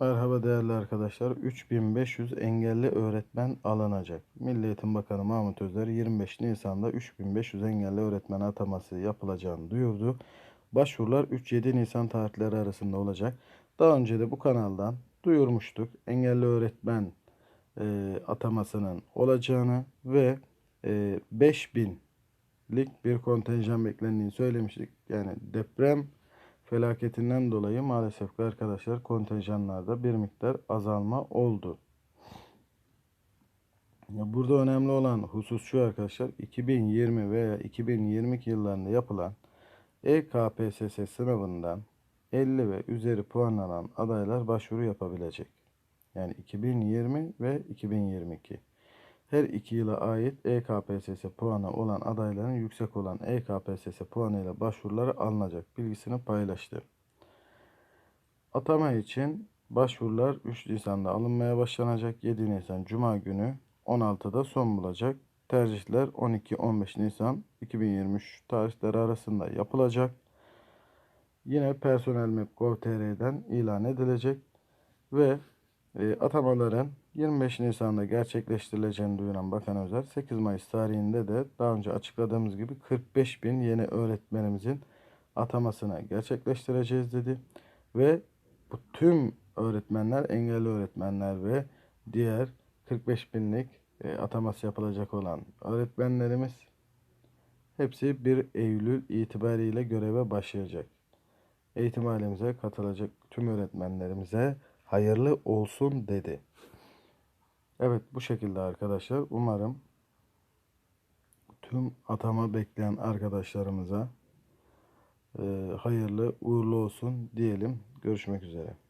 Merhaba değerli arkadaşlar. 3500 engelli öğretmen alınacak. Milli Eğitim Bakanı Mahmut Özer 25 Nisan'da 3500 engelli öğretmen ataması yapılacağını duyurdu. Başvurular 3-7 Nisan tarihleri arasında olacak. Daha önce de bu kanaldan duyurmuştuk. Engelli öğretmen e, atamasının olacağını ve e, 5000'lik bir kontenjan beklendiğini söylemiştik. Yani deprem felaketinden dolayı maalesef ki arkadaşlar kontenjanlarda bir miktar azalma oldu. Burada önemli olan husus şu arkadaşlar 2020 veya 2022 yıllarında yapılan EKPSS sınavından 50 ve üzeri puanlanan adaylar başvuru yapabilecek. Yani 2020 ve 2022. Her iki yıla ait EKPSS puanı olan adayların yüksek olan EKPSS puanıyla başvuruları alınacak bilgisini paylaştı. Atama için başvurular 3 Nisan'da alınmaya başlanacak. 7 Nisan Cuma günü 16'da son bulacak. Tercihler 12-15 Nisan 2023 tarihleri arasında yapılacak. Yine personelmap.gov.tr'den ilan edilecek ve e, atamaların 25 Nisan'da gerçekleştirileceğini duyuran Bakan Özer 8 Mayıs tarihinde de daha önce açıkladığımız gibi 45 bin yeni öğretmenimizin atamasını gerçekleştireceğiz dedi. Ve bu tüm öğretmenler, engelli öğretmenler ve diğer 45 binlik e, ataması yapılacak olan öğretmenlerimiz hepsi 1 Eylül itibariyle göreve başlayacak. Eğitim ailemize katılacak tüm öğretmenlerimize hayırlı olsun dedi. Evet bu şekilde arkadaşlar. Umarım tüm atama bekleyen arkadaşlarımıza e, hayırlı uğurlu olsun diyelim. Görüşmek üzere.